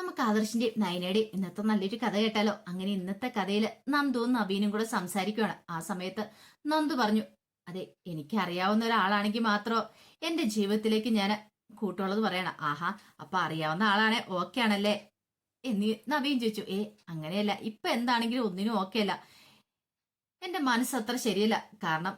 നമുക്ക് ആദർശിന്റെയും നയനയുടെയും ഇന്നത്തെ നല്ലൊരു കഥ കേട്ടാലോ? അങ്ങനെ ഇന്നത്തെ കഥയിൽ നന്ദുവും നവീനും കൂടെ സംസാരിക്കുകയാണ് ആ സമയത്ത് നന്ദു പറഞ്ഞു അതെ എനിക്കറിയാവുന്ന ഒരാളാണെങ്കിൽ മാത്രമോ എന്റെ ജീവിതത്തിലേക്ക് ഞാൻ കൂട്ടുള്ളത് പറയണം. ആഹാ അപ്പൊ അറിയാവുന്ന ആളാണെ ഓക്കെ ആണല്ലേ? എന്നീ നവീൻ ചോദിച്ചു. ഏ അങ്ങനെയല്ല ഇപ്പൊ എന്താണെങ്കിലും ഒന്നിനും ഓക്കെ അല്ല. എന്റെ മനസ്സ് അത്ര ശരിയല്ല. കാരണം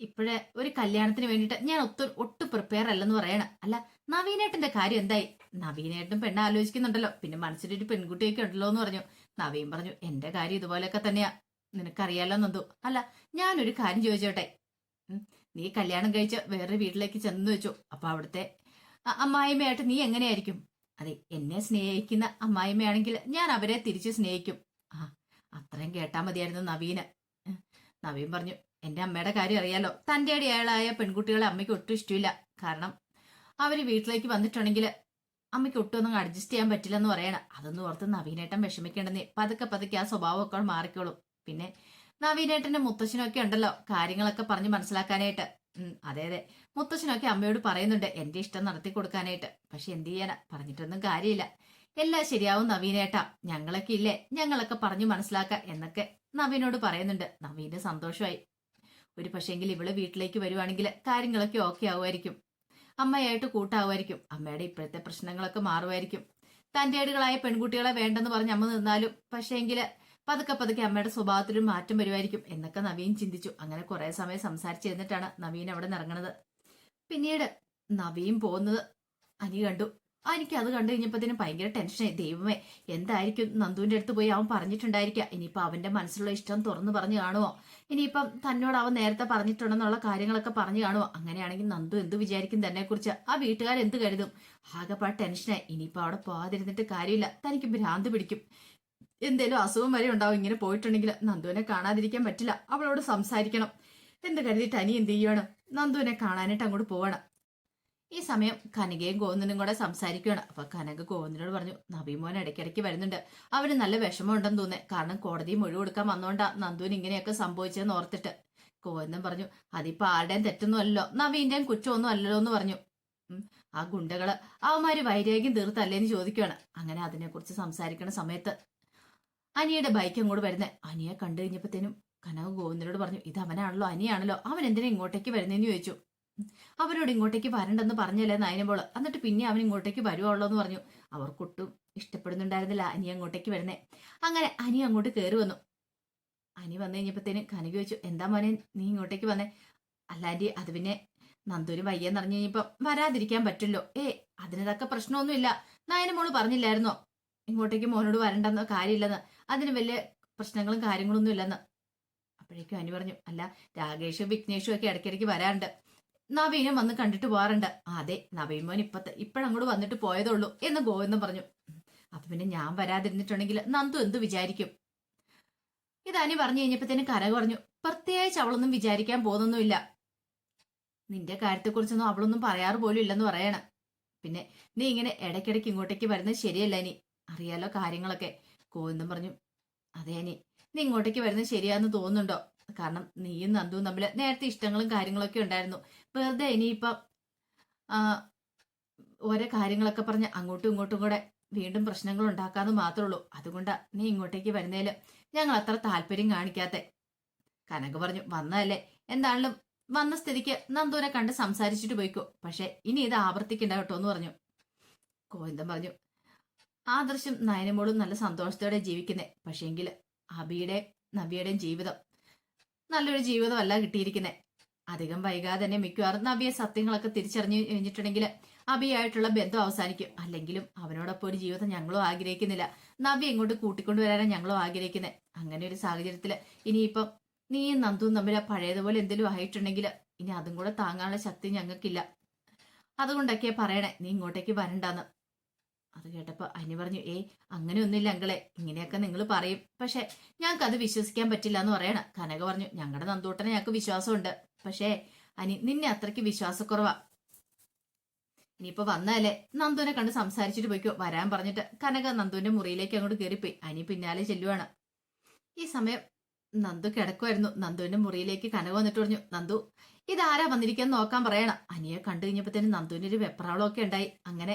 ഇപ്പോഴേ ഒരു കല്യാണത്തിന് വേണ്ടിട്ട് ഞാൻ ഒത്തു ഒട്ടും പ്രിപ്പയർ അല്ലെന്ന് പറയണം. അല്ല നവീനേട്ടന്റെ കാര്യം എന്തായി? നവീനേട്ടൻ പെണ്ണ ആലോചിക്കുന്നുണ്ടല്ലോ. പിന്നെ മനസ്സിലൊരു പെൺകുട്ടിയൊക്കെ ഉണ്ടല്ലോ എന്ന് പറഞ്ഞു. നവീൻ പറഞ്ഞു എന്റെ കാര്യം ഇതുപോലെയൊക്കെ തന്നെയാ. നിനക്കറിയാലോ നന്ദു. അല്ല ഞാനൊരു കാര്യം ചോദിച്ചോട്ടെ. നീ കല്യാണം കഴിച്ച് വേറെ വീട്ടിലേക്ക് ചെന്ന് വെച്ചു. അപ്പൊ അവിടുത്തെ അമ്മായിമ്മയായിട്ട് നീ എങ്ങനെയായിരിക്കും? അതെ എന്നെ സ്നേഹിക്കുന്ന അമ്മായിമ്മയാണെങ്കിൽ ഞാൻ അവരെ തിരിച്ച് സ്നേഹിക്കും. ആ അത്രയും കേട്ടാ മതിയായിരുന്നു നവീന്. നവീൻ പറഞ്ഞു എന്റെ അമ്മയുടെ കാര്യം അറിയാലോ. തന്റെ അടിയാളായ പെൺകുട്ടികളെ അമ്മയ്ക്ക് ഒട്ടും ഇഷ്ടമില്ല കാരണം അവർ വീട്ടിലേക്ക് വന്നിട്ടുണ്ടെങ്കിൽ അമ്മയ്ക്ക് ഒട്ടും ഒന്നും അഡ്ജസ്റ്റ് ചെയ്യാൻ പറ്റില്ലെന്ന് പറയണം. അതൊന്നും ഓർത്ത് നവീനേട്ടൻ വിഷമിക്കേണ്ടെന്നേ. പതുക്കെ പതുക്കെ ആ സ്വഭാവമൊക്കെ മാറിക്കോളും. പിന്നെ നവീനേട്ടന്റെ മുത്തശ്ശനൊക്കെ ഉണ്ടല്ലോ. കാര്യങ്ങളൊക്കെ പറഞ്ഞ് മനസ്സിലാക്കാനായിട്ട്. അതെ അതെ. മുത്തശ്ശനൊക്കെ അമ്മയോട് പറയുന്നുണ്ട് എന്റെ ഇഷ്ടം നടത്തി കൊടുക്കാനായിട്ട്. പക്ഷെ എന്ത് ചെയ്യാനാ? പറഞ്ഞിട്ടൊന്നും കാര്യമില്ല. എല്ലാം ശരിയാവും നവീനേട്ടാ. ഞങ്ങളൊക്കെ ഇല്ലേ? ഞങ്ങളൊക്കെ പറഞ്ഞു മനസ്സിലാക്കാം എന്നൊക്കെ നവീനോട് പറയുന്നുണ്ട്. നവീന് സന്തോഷമായി. ഒരു പക്ഷേങ്കിൽ ഇവൾ വീട്ടിലേക്ക് വരുവാണെങ്കിൽ കാര്യങ്ങളൊക്കെ ഓക്കെ ആവുമായിരിക്കും. അമ്മയായിട്ട് കൂട്ടാവുമായിരിക്കും. അമ്മയുടെ ഇപ്പോഴത്തെ പ്രശ്നങ്ങളൊക്കെ മാറുമായിരിക്കും. തന്റെ ഏടുകളായ പെൺകുട്ടികളെ വേണ്ടെന്ന് പറഞ്ഞ് അമ്മ നിന്നാലും പക്ഷേങ്കിൽ പതുക്കെ പതുക്കെ അമ്മയുടെ സ്വഭാവത്തിലും മാറ്റം വരുമായിരിക്കും എന്നൊക്കെ നവീൻ ചിന്തിച്ചു. അങ്ങനെ കുറെ സമയം സംസാരിച്ചു സംസാരിച്ചിരുന്നിട്ടാണ് നവീൻ അവിടെ നിന്ന് ഇറങ്ങുന്നത് പിന്നീട് നവീൻ പോകുന്നത് അനി കണ്ടു. ആ, എനിക്ക് അത് കണ്ടു കഴിഞ്ഞപ്പോഴത്തേനും ഭയങ്കര ടെൻഷനായി ദൈവമേ എന്തായിരിക്കും? നന്ദുവിന്റെ അടുത്ത് പോയി അവൻ പറഞ്ഞിട്ടുണ്ടായിരിക്കുക ഇനിയിപ്പോ അവന്റെ മനസ്സിലുള്ള ഇഷ്ടം തുറന്നു പറഞ്ഞു കാണുമോ ഇനിയിപ്പം തന്നോട് അവൻ നേരത്തെ പറഞ്ഞിട്ടുണ്ടെന്നുള്ള കാര്യങ്ങളൊക്കെ പറഞ്ഞു കാണുമോ അങ്ങനെയാണെങ്കിൽ നന്ദു എന്ത് വിചാരിക്കും തന്നെ കുറിച്ച് ആ വീട്ടുകാർ എന്ത് കരുതും? ആകെപ്പാ ടെൻഷനായി ഇനിയിപ്പോ അവിടെ പോകാതിരുന്നിട്ട് കാര്യമില്ല. തനിക്ക് ഭ്രാന്ത് പിടിക്കും. എന്തേലും അസുഖം വരെ ഉണ്ടാവും. ഇങ്ങനെ പോയിട്ടുണ്ടെങ്കിൽ നന്ദുവിനെ കാണാതിരിക്കാൻ പറ്റില്ല. അവളോട് സംസാരിക്കണം. എന്ത് കരുതിയിട്ട് അനി എന്ത് ചെയ്യുവാണ്? നന്ദുവിനെ കാണാനായിട്ട് അങ്ങോട്ട് പോവാണ്. ഈ സമയം കനകയും ഗോവിന്ദനും കൂടെ സംസാരിക്കുകയാണ്. അപ്പൊ കനക ഗോവിന്ദനോട് പറഞ്ഞു നബിമോൻ ഇടയ്ക്കിടയ്ക്ക് വരുന്നുണ്ട്. അവന് നല്ല വിഷമമുണ്ടെന്ന് തോന്നേ കാരണം കോടതി മൊഴി കൊടുക്കാൻ വന്നോണ്ടാ നന്ദുവിന് ഇങ്ങനെയൊക്കെ സംഭവിച്ചതെന്ന് ഓർത്തിട്ട്. ഗോവിന്ദൻ പറഞ്ഞു അതിപ്പോ ആരുടെയും തെറ്റൊന്നും അല്ലല്ലോ. നവീന്റെയും കുറ്റമൊന്നും അല്ലല്ലോ എന്ന് പറഞ്ഞു. ആ ഗുണ്ടകൾ അവന്മാര് വൈരാഗ്യം തീർത്തല്ലേന്ന് ചോദിക്കുകയാണ്. അങ്ങനെ അതിനെക്കുറിച്ച് സംസാരിക്കുന്ന സമയത്ത് അനിയുടെ ബൈക്ക് അങ്ങോട്ട് വരുന്നേ. അനിയെ കണ്ടു കഴിഞ്ഞപ്പോഴത്തേനും കനക ഗോവിന്ദനോട് പറഞ്ഞു ഇത് അവനാണല്ലോ അനിയാണല്ലോ. അവൻ എന്തിനാ ഇങ്ങോട്ടേക്ക് വരുന്നതെന്ന് ചോദിച്ചു. അവരോട് ഇങ്ങോട്ടേക്ക് വരണ്ടെന്ന് പറഞ്ഞല്ലേ നയനമ്പോൾ എന്നിട്ട് പിന്നെ അവൻ ഇങ്ങോട്ടേക്ക് വരുവുള്ളൂ എന്ന് പറഞ്ഞു. അവർക്കൊട്ടും ഇഷ്ടപ്പെടുന്നുണ്ടായിരുന്നില്ല അനി അങ്ങോട്ടേക്ക് വരുന്നേ. അങ്ങനെ അനി അങ്ങോട്ട് കയറി വന്നു. അനി വന്നു കഴിഞ്ഞപ്പോഴത്തേന് കനക ചോദിച്ചു എന്താ മോനെ നീ ഇങ്ങോട്ടേക്ക് വന്നേ? അല്ലാണ്ടി അത് പിന്നെ നന്ദൂര് വയ്യെന്ന് പറഞ്ഞു കഴിഞ്ഞപ്പോ വരാതിരിക്കാൻ പറ്റില്ലോ. ഏ അതിനതൊക്കെ പ്രശ്നമൊന്നുമില്ല. നയനമോൾ പറഞ്ഞില്ലായിരുന്നോ? ഇങ്ങോട്ടേക്ക് മോനോട് വരണ്ടെന്ന് കാര്യമില്ലെന്ന്. അതിന് വലിയ പ്രശ്നങ്ങളും കാര്യങ്ങളൊന്നും ഇല്ലെന്ന് അപ്പോഴേക്കും അനി പറഞ്ഞു അല്ല രാകേഷും വിഘ്നേഷും ഒക്കെ ഇടയ്ക്കിടയ്ക്ക് വരാറുണ്ട്. നവീനും വന്ന് കണ്ടിട്ട് പോകാറുണ്ട്. അതെ നവീൻ മോൻ ഇപ്പത്തെ ഇപ്പോഴങ്ങോട്ട് വന്നിട്ട് പോയതുള്ളൂ എന്ന് ഗോവിന്ദൻ പറഞ്ഞു. അപ്പൊ പിന്നെ ഞാൻ വരാതിരുന്നിട്ടുണ്ടെങ്കിൽ നന്ദു എന്ത് വിചാരിക്കും? ഇത് അനി പറഞ്ഞു തന്നെ കര പറഞ്ഞു പ്രത്യേകിച്ച് അവളൊന്നും വിചാരിക്കാൻ പോകുന്നൊന്നുമില്ല. നിന്റെ കാര്യത്തെക്കുറിച്ചൊന്നും അവളൊന്നും പറയാറ് പോലും ഇല്ലെന്ന് പറയണം. പിന്നെ നീ ഇങ്ങനെ ഇടയ്ക്കിടയ്ക്ക് ഇങ്ങോട്ടേക്ക് വരുന്നത് ശരിയല്ല ഇനി. അറിയാലോ കാര്യങ്ങളൊക്കെ ഗോവിന്ദൻ പറഞ്ഞു. അതെ അനി നീ ഇങ്ങോട്ടേക്ക് വരുന്നത് ശരിയാന്ന് തോന്നുന്നുണ്ടോ? കാരണം നീയും നന്ദുവും തമ്മിൽ നേരത്തെ ഇഷ്ടങ്ങളും കാര്യങ്ങളൊക്കെ ഉണ്ടായിരുന്നു. വെറുതെ ഇനിയിപ്പം ഓരോ കാര്യങ്ങളൊക്കെ പറഞ്ഞ് അങ്ങോട്ടും ഇങ്ങോട്ടും കൂടെ വീണ്ടും പ്രശ്നങ്ങൾ ഉണ്ടാക്കാന്ന് മാത്രമേ ഉള്ളൂ അതുകൊണ്ടാ നീ ഇങ്ങോട്ടേക്ക് വരുന്നതിൽ ഞങ്ങൾ അത്ര താല്പര്യം കാണിക്കാത്തെ. കനക പറഞ്ഞു വന്നതല്ലേ. എന്താണെങ്കിലും വന്ന സ്ഥിതിക്ക് നന്ദൂനെ കണ്ട് സംസാരിച്ചിട്ട് പോയിക്കോ. പക്ഷെ ഇനി ഇത് ആവർത്തിക്കണ്ട കേട്ടോ എന്ന് പറഞ്ഞു. ഗോവിന്ദൻ പറഞ്ഞു ആ ദൃശ്യം നയനമോളും നല്ല സന്തോഷത്തോടെ ജീവിക്കുന്നേ. പക്ഷേങ്കിൽ അബിയുടെ നബിയുടെയും ജീവിതം നല്ലൊരു ജീവിതമല്ല കിട്ടിയിരിക്കുന്നത് അധികം വൈകാതെ തന്നെ മിക്കവാറും നബിയെ സത്യങ്ങളൊക്കെ തിരിച്ചറിഞ്ഞു കഴിഞ്ഞിട്ടുണ്ടെങ്കിൽ അബിയായിട്ടുള്ള ബന്ധം അവസാനിക്കും. അല്ലെങ്കിലും അവനോടൊപ്പം ഒരു ജീവിതം ഞങ്ങളും ആഗ്രഹിക്കുന്നില്ല. നബി ഇങ്ങോട്ട് കൂട്ടിക്കൊണ്ടുവരാനാണ് ഞങ്ങളും ആഗ്രഹിക്കുന്നത് അങ്ങനെ ഒരു സാഹചര്യത്തിൽ ഇനിയിപ്പം നീയും നന്ദുവും തമ്മിൽ പഴയതുപോലെ എന്തെങ്കിലും ആയിട്ടുണ്ടെങ്കിൽ ഇനി അതും കൂടെ താങ്ങാനുള്ള ശക്തി ഞങ്ങൾക്കില്ല. അതുകൊണ്ടൊക്കെ പറയണേ നീ ഇങ്ങോട്ടേക്ക് വരണ്ടാന്ന്. അത് കേട്ടപ്പോ അനി പറഞ്ഞു ഏയ് അങ്ങനെയൊന്നുമില്ല അങ്കളെ ഇങ്ങനെയൊക്കെ നിങ്ങൾ പറയും. പക്ഷെ ഞങ്ങൾക്ക് അത് വിശ്വസിക്കാൻ പറ്റില്ല എന്ന് പറയണ. കനക പറഞ്ഞു ഞങ്ങളുടെ നന്ദൂട്ടനെ ഞങ്ങൾക്ക് വിശ്വാസമുണ്ട്. പക്ഷേ അനി നിന്നെ അത്രയ്ക്ക് വിശ്വാസക്കുറവാ. ഇനിയിപ്പോ വന്നാലേ നന്ദുവിനെ കണ്ട് സംസാരിച്ചിട്ട് പോയിക്കോ വരാൻ പറഞ്ഞിട്ട്. കനക നന്ദുവിന്റെ മുറിയിലേക്ക് അങ്ങോട്ട് കയറിപ്പോയി അനി പിന്നാലെ ചെല്ലുവാണ്. ഈ സമയം നന്ദു കിടക്കുമായിരുന്നു നന്ദുവിന്റെ മുറിയിലേക്ക് കനക വന്നിട്ട് പറഞ്ഞു നന്ദു ഇതാരാ വന്നിരിക്കാൻ നോക്കാൻ പറയണം. അനിയെ കണ്ടു കഴിഞ്ഞപ്പോ തന്നെ നന്ദുവിന് ഒരു വെപ്രാളമൊക്കെ ഉണ്ടായി. അങ്ങനെ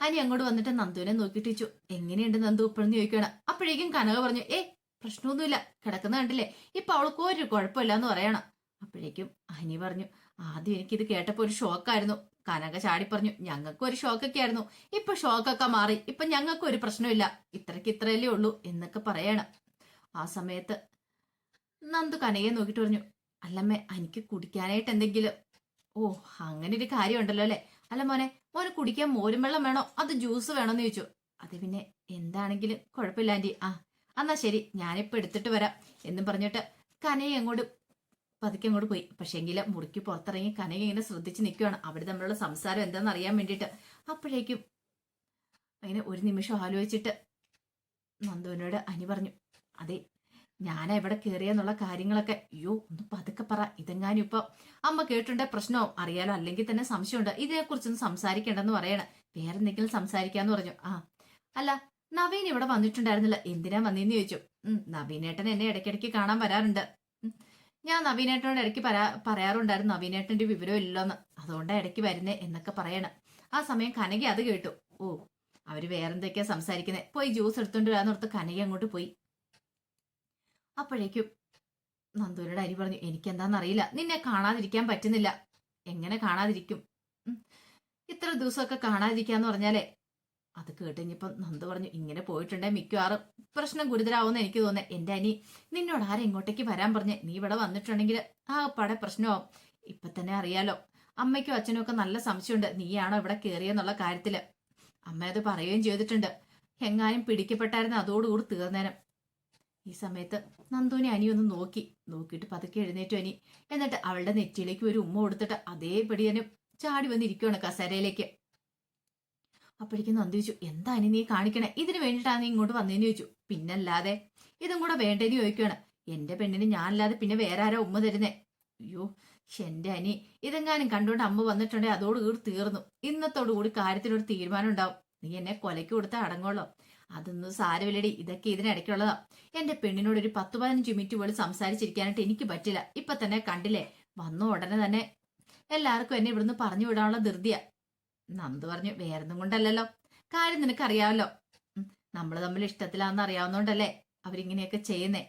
അനി അങ്ങോട്ട് വന്നിട്ട് നന്ദുവിനെ നോക്കിയിട്ട് ചോദിച്ചു എങ്ങനെയുണ്ട് നന്ദു? ഇപ്പോഴെന്ന് ചോദിക്കുകയാണ് അപ്പോഴേക്കും കനക പറഞ്ഞു ഏ പ്രശ്നമൊന്നുമില്ല. കിടക്കുന്ന കണ്ടില്ലേ? ഇപ്പൊ അവൾക്ക് ഒരു കുഴപ്പമില്ല എന്ന് പറയണം. അപ്പോഴേക്കും അനി പറഞ്ഞു ആദ്യം എനിക്കിത് കേട്ടപ്പോ ഒരു ഷോക്കായിരുന്നു. കനക ചാടി പറഞ്ഞു ഞങ്ങൾക്കും ഒരു ഷോക്കൊക്കെ ആയിരുന്നു. ഇപ്പൊ ഷോക്കൊക്കെ മാറി. ഇപ്പൊ ഞങ്ങൾക്കും ഒരു പ്രശ്നമില്ല. ഇത്രയ്ക്ക് ഇത്രയല്ലേ ഉള്ളൂ എന്നൊക്കെ പറയണം. ആ സമയത്ത് നന്ദു കനകയെ നോക്കിയിട്ട് പറഞ്ഞു അല്ലമ്മേ എനിക്ക് കുടിക്കാനായിട്ട് എന്തെങ്കിലും? ഓ അങ്ങനെ ഒരു കാര്യം ഉണ്ടല്ലോ അല്ലെ? അല്ല മോനെ മോന് കുടിക്കാൻ മോരും വെള്ളം വേണോ? അത് ജ്യൂസ് വേണോന്ന് ചോദിച്ചു. അത് പിന്നെ എന്താണെങ്കിലും കുഴപ്പമില്ല ആന്റി. ആ എന്നാ ശരി. ഞാനിപ്പൊ എടുത്തിട്ട് വരാം. എന്നും പറഞ്ഞിട്ട് കനയെ അങ്ങോട്ട് പതുക്കെ അങ്ങോട്ട് പോയി. പക്ഷേങ്കിൽ മുറിക്ക് പുറത്തിറങ്ങി കനക ഇങ്ങനെ ശ്രദ്ധിച്ച് നിൽക്കുകയാണ് അവിടെ തമ്മിലുള്ള സംസാരം എന്താണെന്ന് അറിയാൻ വേണ്ടിയിട്ട്. അപ്പോഴേക്കും അങ്ങനെ ഒരു നിമിഷം ആലോചിച്ചിട്ട് നന്ദുവിനോട് അനി പറഞ്ഞു അതെ ഞാനാ എവിടെ കയറിയെന്നുള്ള കാര്യങ്ങളൊക്കെ. അയ്യോ ഒന്ന് പതുക്കെ പറ. ഇതെങ്ങാനും ഇപ്പൊ അമ്മ കേട്ടിട്ടുണ്ടെ പ്രശ്നവും അറിയാലോ അല്ലെങ്കിൽ തന്നെ സംശയമുണ്ട്. ഇതിനെക്കുറിച്ചൊന്നും സംസാരിക്കേണ്ടെന്ന് പറയണ. വേറെന്തെങ്കിലും സംസാരിക്കാന്ന് പറഞ്ഞു. ആ അല്ല നവീൻ ഇവിടെ വന്നിട്ടുണ്ടായിരുന്നില്ല. എന്തിനാ വന്നേന്ന് ചോദിച്ചു. ഉം നവീനേട്ടൻ എന്നെ ഇടയ്ക്കിടയ്ക്ക് കാണാൻ വരാറുണ്ട്. ഞാൻ നവീനേട്ടനോട് ഇടയ്ക്ക് പറയാ പറയാറുണ്ടായിരുന്നു നവീനേട്ടന്റെ വിവരം ഇല്ലെന്ന്. അതുകൊണ്ടാ ഇടയ്ക്ക് വരുന്നേ എന്നൊക്കെ പറയണം. ആ സമയം കനകി അത് കേട്ടു. ഓ അവർ വേറെന്തൊക്കെയാ സംസാരിക്കുന്നത് പോയി ജ്യൂസ് എടുത്തോണ്ട് വരാന്നോർത്ത് കനകി അങ്ങോട്ട് പോയി. അപ്പോഴേക്കും നന്ദൂരുടെ അരി പറഞ്ഞു എനിക്കെന്താന്നറിയില്ല. നിന്നെ കാണാതിരിക്കാൻ പറ്റുന്നില്ല. എങ്ങനെ കാണാതിരിക്കും? ഇത്ര ദിവസമൊക്കെ കാണാതിരിക്കാന്ന് പറഞ്ഞാലേ. അത് കേട്ടുകഴിഞ്ഞപ്പം നന്ദു പറഞ്ഞു ഇങ്ങനെ പോയിട്ടുണ്ടെ മിക്കവാറും. പ്രശ്നം ഗുരുതരാവുമെന്ന് എനിക്ക് തോന്നുന്നത് എന്റെ അനി നിന്നോട് ആരെ ഇങ്ങോട്ടേക്ക് വരാൻ പറഞ്ഞ്? നീ ഇവിടെ വന്നിട്ടുണ്ടെങ്കിൽ ആ പടെ പ്രശ്നമാവും. ഇപ്പൊ തന്നെ അറിയാലോ അമ്മയ്ക്കും അച്ഛനും ഒക്കെ നല്ല സംശയമുണ്ട്. നീയാണോ ഇവിടെ കയറിയെന്നുള്ള കാര്യത്തിൽ? അമ്മ അത് പറയുകയും ചെയ്തിട്ടുണ്ട്. എങ്ങാനും പിടിക്കപ്പെട്ടായിരുന്നു അതോടുകൂടി തീർന്നേരം ഈ സമയത്ത് നന്ദുവിനെ അനി ഒന്ന് നോക്കി. നോക്കിയിട്ട് പതുക്കെ എഴുന്നേറ്റു അനി. എന്നിട്ട് അവളുടെ നെറ്റിയിലേക്ക് ഒരു ഉമ്മ കൊടുത്തിട്ട് അതേപടി തന്നെ ചാടി വന്നിരിക്കുകയാണ് കസേരയിലേക്ക്. അപ്പോഴേക്കും നന്ദു ചോദിച്ചു എന്താ അനി നീ കാണിക്കണേ? ഇതിന് വേണ്ടിയിട്ടാണ് നീ ഇങ്ങോട്ട് വന്നതെന്ന് ചോദിച്ചു. പിന്നല്ലാതെ ഇതും കൂടെ വേണ്ടേന്ന് ചോദിക്കുകയാണ് എന്റെ പെണ്ണിന് ഞാനല്ലാതെ പിന്നെ വേറെ ആരാ ഉമ്മ തരുന്നേ? അയ്യോ എന്റെ അനി. ഇതെങ്ങാനും കണ്ടുകൊണ്ട് അമ്മ വന്നിട്ടുണ്ടെങ്കിൽ അതോട് കൂടി തീർന്നു. ഇന്നത്തോടു കൂടി കാര്യത്തിനൊരു തീരുമാനം ഉണ്ടാവും. നീ എന്നെ കൊലയ്ക്ക് കൊടുത്ത അടങ്ങുള്ളോ? അതൊന്നും സാരമില്ലടി. ഇതൊക്കെ ഇതിനിടയ്ക്കുള്ളതാ. എന്റെ പെണ്ണിനോട് ഒരു പത്ത് പതിനഞ്ച് മിനിറ്റ് പോലും സംസാരിച്ചിരിക്കാനായിട്ട് എനിക്ക് പറ്റില്ല. ഇപ്പൊ തന്നെ കണ്ടില്ലേ? വന്ന ഉടനെ തന്നെ എല്ലാവർക്കും എന്നെ ഇവിടുന്ന് പറഞ്ഞു വിടാനുള്ള ധൃതിയ. നന്ദു പറഞ്ഞു വേറൊന്നും കൊണ്ടല്ലല്ലോ. കാര്യം നിനക്കറിയാമല്ലോ നമ്മൾ തമ്മിൽ ഇഷ്ടത്തിലാന്ന് അറിയാവുന്നോണ്ടല്ലേ അവരിങ്ങനെയൊക്കെ ചെയ്യുന്നേ.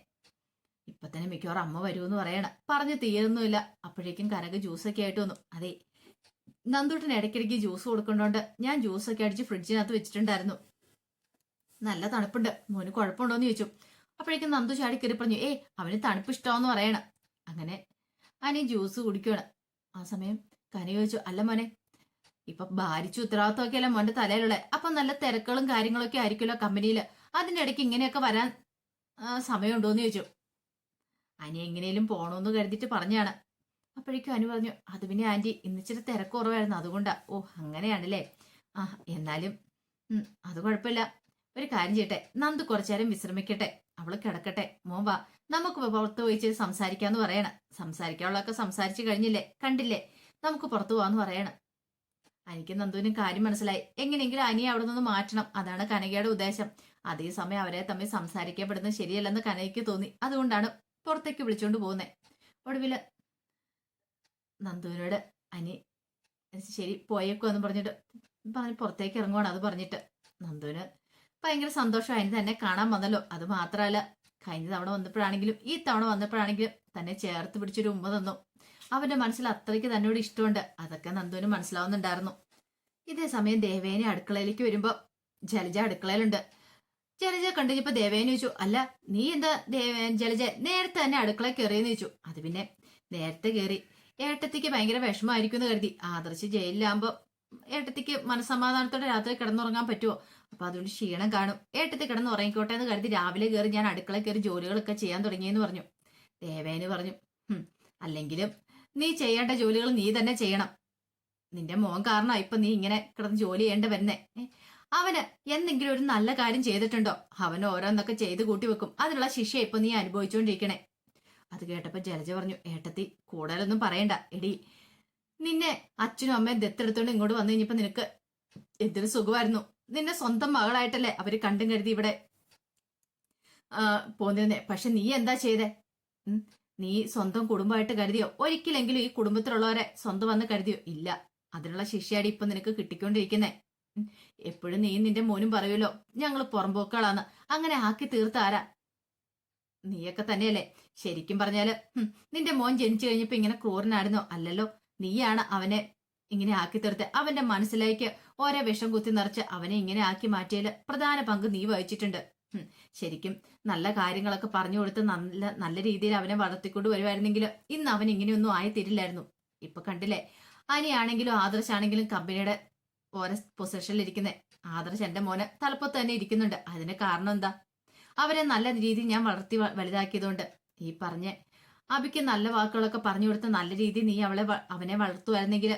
ഇപ്പൊ തന്നെ മിക്കവാറും അമ്മ വരുമെന്ന് പറയണം. പറഞ്ഞു തീരുന്നില്ല അപ്പോഴേക്കും കനക ജ്യൂസൊക്കെ ആയിട്ട് വന്നു. അതെ നന്ദൂട്ടൻ ഇടയ്ക്കിടയ്ക്ക് ജ്യൂസ് കൊടുക്കണ്ടോണ്ട് ഞാൻ ജ്യൂസൊക്കെ അടിച്ച് ഫ്രിഡ്ജിനകത്ത് വെച്ചിട്ടുണ്ടായിരുന്നു. നല്ല തണുപ്പുണ്ട്. മോന് കുഴപ്പമുണ്ടോന്ന് ചോദിച്ചു. അപ്പോഴേക്കും നന്ദു ചാടി കയറി പറഞ്ഞു ഏ അവന് തണുപ്പ് ഇഷ്ടമെന്ന് പറയണം. അങ്ങനെ അനി ജ്യൂസ് കുടിക്കുകയാണ് ആ സമയം കനി ചോദിച്ചു അല്ല മോനെ ഇപ്പൊ ഭാരിച്ചു ഉത്തരവാദിത്തമൊക്കെ അല്ല മോന്റെ തലയിലുള്ളത് അപ്പൊ നല്ല തിരക്കുകളും കാര്യങ്ങളൊക്കെ ആയിരിക്കുമല്ലോ കമ്പനിയിൽ അതിന്റെ ഇടയ്ക്ക് ഇങ്ങനെയൊക്കെ വരാൻ സമയമുണ്ടോന്ന് ചോദിച്ചു. അനി എങ്ങനെയും പോണോന്ന് കരുതിയിട്ട് പറഞ്ഞാണ് അപ്പോഴേക്കും അനു പറഞ്ഞു അത് പിന്നെ ആന്റി ഇന്നിച്ചിരി തിരക്ക് കുറവായിരുന്നു അതുകൊണ്ടാ. ഓ അങ്ങനെയാണല്ലേ. ആ എന്നാലും അത് കുഴപ്പമില്ല. ഒരു കാര്യം ചെയ്യട്ടെ. നന്ദു കുറച്ചേരം വിശ്രമിക്കട്ടെ. അവൾ കിടക്കട്ടെ. മോൻ വാ. നമുക്ക് പുറത്ത് ചെയ്ത് സംസാരിക്കാന്ന് പറയണം. സംസാരിക്കാനുള്ളതൊക്കെ സംസാരിച്ചു കഴിഞ്ഞില്ലേ? കണ്ടില്ലേ? നമുക്ക് പുറത്തു പോവാന്ന് പറയണം. അനിക്ക് നന്ദുവിനും കാര്യം മനസ്സിലായി. എങ്ങനെയെങ്കിലും അനിയെ അവിടെ നിന്ന് മാറ്റണം. അതാണ് കനകയുടെ ഉദ്ദേശം. അതേസമയം അവരെ തമ്മിൽ സംസാരിക്കപ്പെടുന്നത് ശരിയല്ലെന്ന് കനകയ്ക്ക് തോന്നി. അതുകൊണ്ടാണ് പുറത്തേക്ക് വിളിച്ചുകൊണ്ട് പോകുന്നത് ഒടുവിൽ നന്ദുവിനോട് അനി ശരി പോയേക്കോ എന്ന് പറഞ്ഞിട്ട് പറഞ്ഞ് പുറത്തേക്ക് ഇറങ്ങുവാണ് അത് പറഞ്ഞിട്ട്. നന്ദുവിന് ഭയങ്കര സന്തോഷമായിരുന്നു തന്നെ കാണാൻ വന്നല്ലോ. അത് മാത്രമല്ല കഴിഞ്ഞ തവണ വന്നപ്പോഴാണെങ്കിലും ഈ തവണ വന്നപ്പോഴാണെങ്കിലും തന്നെ ചേർത്ത് പിടിച്ചൊരു ഉമ്മ തന്നു. അവന്റെ മനസ്സിൽ അത്രയ്ക്ക് തന്നോട് ഇഷ്ടമുണ്ട്. അതൊക്കെ നന്ദുവിന് മനസ്സിലാവുന്നുണ്ടായിരുന്നു. ഇതേ സമയം ദേവേനെ അടുക്കളയിലേക്ക് വരുമ്പോ ജലജ അടുക്കളയിലുണ്ട്. ജലജ കണ്ടുകഴിഞ്ഞപ്പോ ദേവേനെ ചോദിച്ചു അല്ല നീ എന്താ ദേവ ജലജ നേരത്തെ തന്നെ അടുക്കളയിൽ കയറിയെന്ന് ചോദിച്ചു. അത് പിന്നെ നേരത്തെ കയറി ഏട്ടത്തിക്ക് ഭയങ്കര വിഷമമായിരിക്കും എന്ന് കരുതി. ആദർശ് ജയിലിലാകുമ്പോ ഏട്ടത്തിക്ക് മനസ്സമാധാനത്തോടെ രാത്രി കിടന്നുറങ്ങാൻ പറ്റുമോ അപ്പൊ അതുകൊണ്ട് ക്ഷീണം കാണും. ഏട്ടത്തി കിടന്ന് ഉറങ്ങിക്കോട്ടെ എന്ന് കരുതി രാവിലെ കയറി ഞാൻ അടുക്കള കയറി ജോലികളൊക്കെ ചെയ്യാൻ തുടങ്ങിയെന്ന് പറഞ്ഞു. ദേവേന് പറഞ്ഞു "ഹും, അല്ലെങ്കിലും നീ ചെയ്യേണ്ട ജോലികൾ നീ തന്നെ ചെയ്യണം. നിന്റെ മോൻ കാരണം ഇപ്പൊ നീ ഇങ്ങനെ കിടന്ന് ജോലി ചെയ്യേണ്ട വരുന്നേ അവന് എന്തെങ്കിലും ഒരു നല്ല കാര്യം ചെയ്തിട്ടുണ്ടോ? അവൻ ഓരോന്നൊക്കെ ചെയ്ത് കൂട്ടി വെക്കും. അതിനുള്ള ശിക്ഷ ഇപ്പൊ നീ അനുഭവിച്ചുകൊണ്ടിരിക്കണേ അത് കേട്ടപ്പോ ജലജ പറഞ്ഞു ഏട്ടത്തി കൂടുതലൊന്നും പറയണ്ട. എടി നിന്നെ അച്ഛനും അമ്മയും ദത്തെടുത്തോണ്ട് ഇങ്ങോട്ട് വന്നു കഴിഞ്ഞപ്പോ നിനക്ക് എന്തൊരു സുഖമായിരുന്നു. നിന്നെ സ്വന്തം മകളായിട്ടല്ലേ അവർ കണ്ടും കരുതി ഇവിടെ പോന്നിരുന്നെ. പക്ഷെ നീ എന്താ ചെയ്തേ? നീ സ്വന്തം കുടുംബമായിട്ട് കരുതിയോ? ഒരിക്കലെങ്കിലും ഈ കുടുംബത്തിലുള്ളവരെ സ്വന്തം വന്ന് കരുതിയോ? ഇല്ല. അതിനുള്ള ശിക്ഷയാടി ഇപ്പൊ നിനക്ക് കിട്ടിക്കൊണ്ടിരിക്കുന്നേ. എപ്പോഴും നീ നിന്റെ മോനും പറയുമല്ലോ ഞങ്ങൾ പുറമ്പോക്കളാന്ന് അങ്ങനെ ആക്കി തീർത്താരാ നീയൊക്കെ തന്നെയല്ലേ. ശരിക്കും പറഞ്ഞാൽ നിന്റെ മോൻ ജനിച്ചു കഴിഞ്ഞപ്പോ ഇങ്ങനെ ക്രൂരനായിരുന്നോ? അല്ലല്ലോ. നീയാണ് അവനെ ഇങ്ങനെ ആക്കി തീർത്ത് അവന്റെ മനസ്സിലേക്ക് ഓരോ വിഷം കുത്തി നിറച്ച് അവനെ ഇങ്ങനെ ആക്കി മാറ്റിയതിൽ പ്രധാന പങ്ക് നീ വഹിച്ചിട്ടുണ്ട്. ശരിക്കും നല്ല കാര്യങ്ങളൊക്കെ പറഞ്ഞു കൊടുത്ത് നല്ല നല്ല രീതിയിൽ അവനെ വളർത്തിക്കൊണ്ട് വരുമായിരുന്നെങ്കിൽ ഇന്ന് അവൻ ഇങ്ങനെയൊന്നും ആയി തീരില്ലായിരുന്നു ഇപ്പൊ കണ്ടില്ലേ? അനിയാണെങ്കിലും ആദർശാണെങ്കിലും കമ്പനിയുടെ ഓരോ പൊസിഷനിൽ ഇരിക്കുന്നത് ആദർശ് എന്റെ മോനെ തലപ്പത്ത് തന്നെ ഇരിക്കുന്നുണ്ട്. അതിന് കാരണം എന്താ? അവരെ നല്ല രീതിയിൽ ഞാൻ വളർത്തി വലുതാക്കിയതുകൊണ്ട്. ഈ പറഞ്ഞ അബിക്ക് നല്ല വാക്കുകളൊക്കെ പറഞ്ഞു കൊടുത്ത് നല്ല രീതിയിൽ നീ അവളെ അവനെ വളർത്തുമായിരുന്നെങ്കിൽ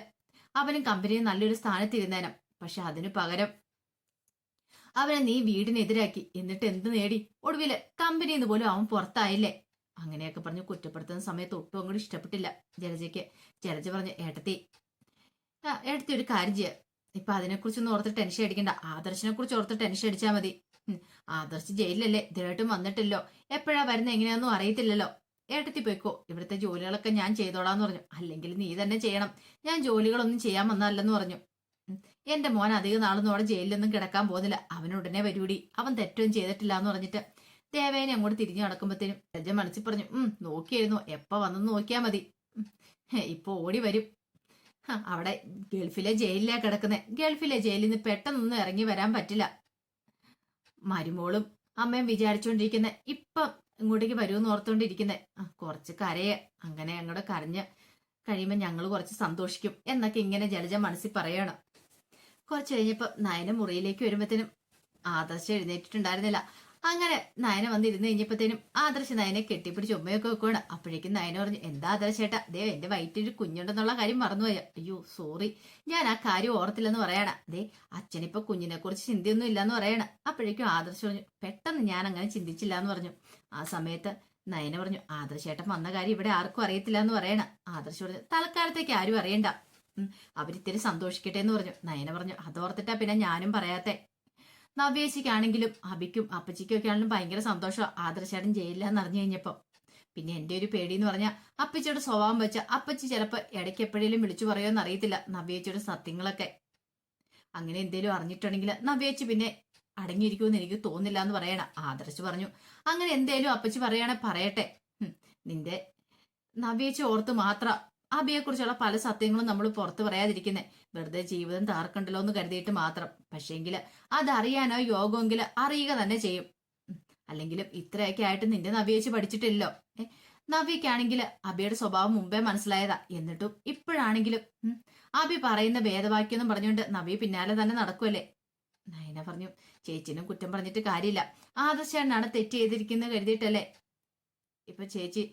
അവനും കമ്പനിയിൽ നല്ലൊരു സ്ഥാനത്തിരുന്നേനും പക്ഷെ അതിനു പകരം അവനെ നീ വീടിനെതിരാക്കി. എന്നിട്ട് എന്ത് നേടി? ഒടുവിൽ കമ്പനിയിൽ പോലും അവൻ പുറത്തായില്ലേ? അങ്ങനെയൊക്കെ പറഞ്ഞ് കുറ്റപ്പെടുത്തുന്ന സമയത്ത് ഒട്ടും അങ്ങോട്ട് ഇഷ്ടപ്പെട്ടില്ല ജലജയ്ക്ക്. ജലജ പറഞ്ഞു ഏട്ടത്തി ഏട്ടത്തി ഒരു കാര്യം ചെയ്യാം. ഇപ്പൊ അതിനെക്കുറിച്ചൊന്നും ഓർത്ത് ടെൻഷൻ അടിക്കണ്ട. ആദർശിനെ കുറിച്ച് ഓർത്ത് ടെൻഷൻ അടിച്ചാൽ മതി. ആദർശ് ജയിലല്ലേ ഇതിലായിട്ടും വന്നിട്ടില്ലോ. എപ്പോഴാ വരുന്ന എങ്ങനെയാന്നും അറിയത്തില്ലല്ലോ. ഏട്ടത്തി പോയിക്കോ ഇവിടുത്തെ ജോലികളൊക്കെ ഞാൻ ചെയ്തോളാന്ന് പറഞ്ഞു. അല്ലെങ്കിൽ നീ തന്നെ ചെയ്യണം. ഞാൻ ജോലികളൊന്നും ചെയ്യാൻ വന്നതല്ലെന്ന് പറഞ്ഞു. എന്റെ മോൻ അധികം നാളൊന്നും അവിടെ ജയിലിലൊന്നും കിടക്കാൻ പോകുന്നില്ല. അവൻ ഉടനെ വരൂടി. അവൻ തെറ്റൊന്നും ചെയ്തിട്ടില്ല എന്ന് പറഞ്ഞിട്ട് ദേവേനെ അങ്ങോട്ട് തിരിഞ്ഞു നടക്കുമ്പോഴത്തേനും രജ മനസ്സിൽ പറഞ്ഞു ഉം നോക്കിയായിരുന്നു. എപ്പ വന്നെന്ന് നോക്കിയാ മതി. ഇപ്പൊ ഓടി വരും. അവിടെ ഗൾഫിലെ ജയിലിലാ കിടക്കുന്നത് ഗൾഫിലെ ജയിലിൽ നിന്ന് പെട്ടെന്നൊന്നും ഇറങ്ങി വരാൻ പറ്റില്ല. മരുമോളും അമ്മയും വിചാരിച്ചുകൊണ്ടിരിക്കുന്ന ഇപ്പം ഇങ്ങോട്ടേക്ക് വരുമെന്ന് ഓർത്തോണ്ടിരിക്കുന്നത് കുറച്ച് കരയെ അങ്ങനെ അങ്ങോട്ട് കരഞ്ഞ് കഴിയുമ്പോൾ ഞങ്ങൾ കുറച്ച് സന്തോഷിക്കും എന്നൊക്കെ ഇങ്ങനെ ജലജ മനസ്സിൽ പറയണം. കുറച്ച് കഴിഞ്ഞപ്പോൾ നയന മുറിയിലേക്ക് വരുമ്പോഴത്തേനും ആദർശ എഴുന്നേറ്റിട്ടുണ്ടായിരുന്നില്ല. അങ്ങനെ നയന വന്നിരുന്ന് കഴിഞ്ഞപ്പോഴത്തേനും ആദർശ നയനെ കെട്ടിപ്പിടിച്ച് ഉമ്മയൊക്കെ വെക്കുവാണ്. അപ്പോഴേക്കും നയന പറഞ്ഞു എന്താ ആദർശേട്ടാ ദേ എന്റെ വയറ്റിൽ കുഞ്ഞുണ്ടെന്നുള്ള കാര്യം മറന്നുപോയ. അയ്യോ സോറി. ഞാൻ ആ കാര്യം ഓർത്തില്ലെന്ന് പറയണ. ദേ അച്ഛനിപ്പോ കുഞ്ഞിനെ കുറിച്ച് ചിന്തയൊന്നും ഇല്ലെന്ന് പറയണ. അപ്പോഴേക്കും ആദർശ് പറഞ്ഞു പെട്ടെന്ന് ഞാൻ അങ്ങനെ ചിന്തിച്ചില്ല എന്ന് പറഞ്ഞു. ആ സമയത്ത് നയന പറഞ്ഞു ആദർശേട്ടൻ വന്ന കാര്യം ഇവിടെ ആർക്കും അറിയത്തില്ല എന്ന് പറയണ. ആദർശ് പറഞ്ഞു തൽക്കാലത്തേക്ക് ആരും അറിയണ്ട. അവരിത്തിരി സന്തോഷിക്കട്ടെ എന്ന് പറഞ്ഞു. നയന പറഞ്ഞു അതോർത്തിട്ടാ പിന്നെ ഞാനും പറയാത്തെ. നവ്യേശിക്കാണെങ്കിലും അബിക്കും അപ്പച്ചിക്കും ഒക്കെ ആണെങ്കിലും ഭയങ്കര സന്തോഷം ആദർശേട്ടൻ ജയിലില്ലാന്ന് അറിഞ്ഞു കഴിഞ്ഞപ്പോ. പിന്നെ എന്റെ ഒരു പേടി എന്ന് പറഞ്ഞാൽ അപ്പച്ചിയുടെ സ്വഭാവം വെച്ച അപ്പച്ചി ചിലപ്പോ ഇടയ്ക്ക് എപ്പോഴേലും വിളിച്ചു പറയുമെന്ന് അറിയത്തില്ല നവ്യേച്ചിയുടെ സത്യങ്ങളൊക്കെ. അങ്ങനെ എന്തേലും അറിഞ്ഞിട്ടുണ്ടെങ്കിൽ നവ്യേച്ചി പിന്നെ അടങ്ങിയിരിക്കുമെന്ന് എനിക്ക് തോന്നില്ല എന്ന് പറയണ. ആദർശ് പറഞ്ഞു. അങ്ങനെ എന്തേലും അപ്പച്ചി പറയണേ പറയട്ടെ. നിന്റെ നവ്യേച്ചി ഓർത്ത് മാത്രം അബിയെ കുറിച്ചുള്ള പല സത്യങ്ങളും നമ്മൾ പുറത്തു പറയാതിരിക്കുന്നേ. വെറുതെ ജീവിതം താർക്കണ്ടല്ലോ എന്ന് കരുതിയിട്ട് മാത്രം. പക്ഷേങ്കിൽ അതറിയാനോ യോഗമെങ്കിൽ അറിയുക തന്നെ ചെയ്യും. അല്ലെങ്കിലും ഇത്രയൊക്കെ ആയിട്ട് നിന്റെ നവ്യേച്ചി പഠിച്ചിട്ടില്ലോ നവ്യക്കാണെങ്കിൽ അബിയുടെ സ്വഭാവം മുമ്പേ മനസ്സിലായതാ. എന്നിട്ടും ഇപ്പോഴാണെങ്കിലും അബി പറയുന്ന ഭേദവാക്യം എന്നും പറഞ്ഞുകൊണ്ട് നവ്യ പിന്നാലെ തന്നെ നടക്കുമല്ലേ നയന പറഞ്ഞു ചേച്ചിനും കുറ്റം പറഞ്ഞിട്ട് കാര്യമില്ല. ആദർശേട്ടനാണ് തെറ്റ് ചെയ്തിരിക്കുന്നത് കരുതിയിട്ടല്ലേ? ഇപ്പൊ ചേച്ചി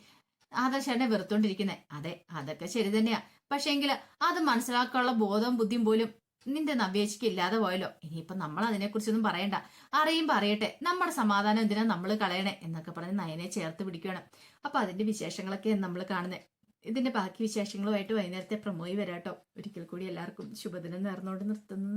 ആദർശേട്ടനെ വെറുത്തോണ്ടിരിക്കുന്നത് അതെ അതൊക്കെ ശരി തന്നെയാ. പക്ഷെ എങ്കിൽ അത് മനസ്സിലാക്കാനുള്ള ബോധവും ബുദ്ധിയും പോലും നിന്റെ നവ്യേച്ചിക്ക് ഇല്ലാതെ പോയല്ലോ. ഇനിയിപ്പൊ നമ്മൾ അതിനെക്കുറിച്ചൊന്നും പറയണ്ട. അറിയും പറയട്ടെ. നമ്മുടെ സമാധാനം എന്തിനാ നമ്മൾ കളയണേ? എന്നൊക്കെ പറഞ്ഞ് നയനെ ചേർത്ത് പിടിക്കണം അപ്പൊ അതിന്റെ വിശേഷങ്ങളൊക്കെ നമ്മൾ കാണുന്നത് ഇതിന്റെ ബാക്കി വിശേഷങ്ങളുമായിട്ട് വൈകുന്നേരത്തെ പ്രമോയി വരാട്ടോ. ഒരിക്കൽ കൂടി എല്ലാവർക്കും ശുഭദിനം നേർന്നുകൊണ്ട് നിർത്തുന്നു.